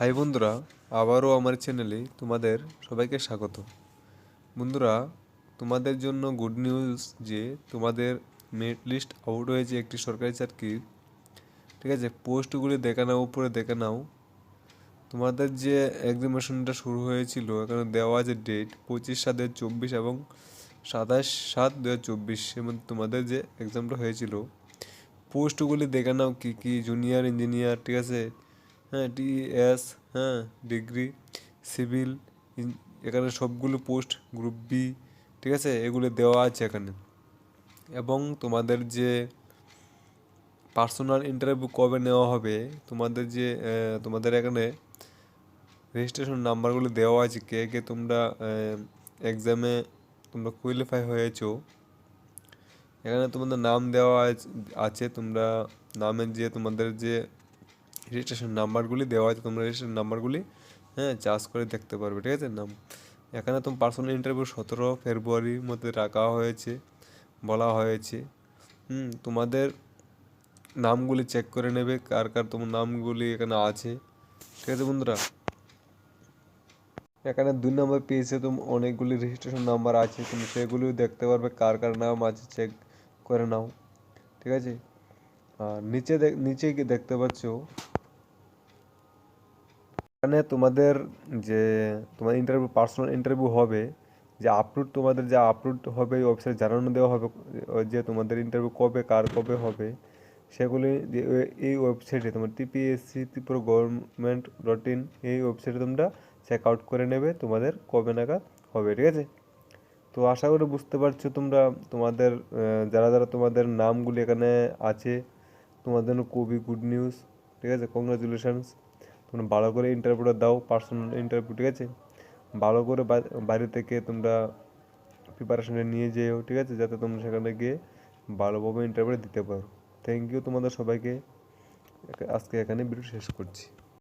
High বন্ধুরা, আবারও আমার চ্যানেলে তোমাদের সবাইকে স্বাগত। বন্ধুরা, তোমাদের জন্য গুড নিউজ যে তোমাদের মেরিট লিস্ট আউট হয়েছে একটি সরকারি চাকরির ঠিক আছে, পোস্টগুলি দেখে নাও, উপরে দেখে নাও। তোমাদের যে এক্সামিনেশনটা শুরু হয়েছিল, এখানে দেওয়া আছে ডেট পঁচিশ সাত দু চব্বিশ এবং সাতাশ সাত দু হাজার চব্বিশ মধ্যে তোমাদের যে এক্সামটা হয়েছিল। পোস্টগুলি দেখে নাও কী কী জুনিয়র ইঞ্জিনিয়ার ঠিক আছে? হ্যাঁ টিএস হ্যাঁ ডিগ্রি সিভিল এখানে সবগুলো পোস্ট গ্রুপ বি ঠিক আছে? এগুলো দেওয়া আছে এখানে। এবং তোমাদের যে পার্সোনাল ইন্টারভিউ কবে নেওয়া হবে, তোমাদের যে তোমাদের এখানে রেজিস্ট্রেশন নাম্বারগুলো দেওয়া আছে, কে কে তোমরা এক্সামে তোমরা কোয়ালিফাই হয়েছো, এখানে তোমাদের নাম দেওয়া আছ- আছে, তোমরা নামের যে তোমাদের যে রেজিস্ট্রেশন নাম্বারগুলি দেওয়া আছে তোমরা রেজিস্ট্রেশন নাম্বারগুলি হ্যাঁ চার্জ করে দেখতে পারবে, ঠিক আছে? নাম, এখানে তোমার পার্সোনাল ইন্টারভিউ সতেরো ফেব্রুয়ারির মধ্যে রাখা হয়েছে, বলা হয়েছে। হুম, তোমাদের নামগুলি চেক করে নেবে, কার কার তোমার নামগুলি এখানে আছে, ঠিক আছে বন্ধুরা? এখানে দুই নম্বর পেজে তো অনেকগুলি রেজিস্ট্রেশন নাম্বার আছে, তুমি সেগুলিও দেখতে পারবে, কার কার নাম আছে চেক করে নাও, ঠিক আছে? আর নিচে দেখ, নিচে দেখতে পাচ্ছ এখানে তোমাদের যে তোমার ইন্টারভিউ পার্সোনাল ইন্টারভিউ হবে, যে আপলোড তোমাদের যে আপলোড হবে ওই ওয়েবসাইট জানানো দেওয়া হবে যে তোমাদের ইন্টারভিউ কবে, কার কবে হবে, সেগুলি যে এই ওয়েবসাইটে তোমার TPSC Tripura government dot in এই ওয়েবসাইটে তোমরা চেক আউট করে নেবে তোমাদের কবে নাগাদ হবে, ঠিক আছে? তো আশা করি বুঝতে পারছ তোমরা, তোমাদের যারা যারা তোমাদের নামগুলি এখানে আছে, তোমাদের খুবই গুড নিউজ ঠিক আছে? কংগ্রাচুলেশনস তোমরা ভালো করে ইন্টারভিউটা দাও পার্সোনাল ইন্টারভিউ ঠিক আছে? ভালো করে বাইরে থেকে তোমরা প্রিপারেশনটা নিয়ে যেও, ঠিক আছে? যাতে তোমরা সেখানে গিয়ে ভালোভাবে ইন্টারভিউ দিতে পারো। থ্যাংক ইউ তোমাদের সবাইকে। আজকে এখানে ভিডিও শেষ করছি।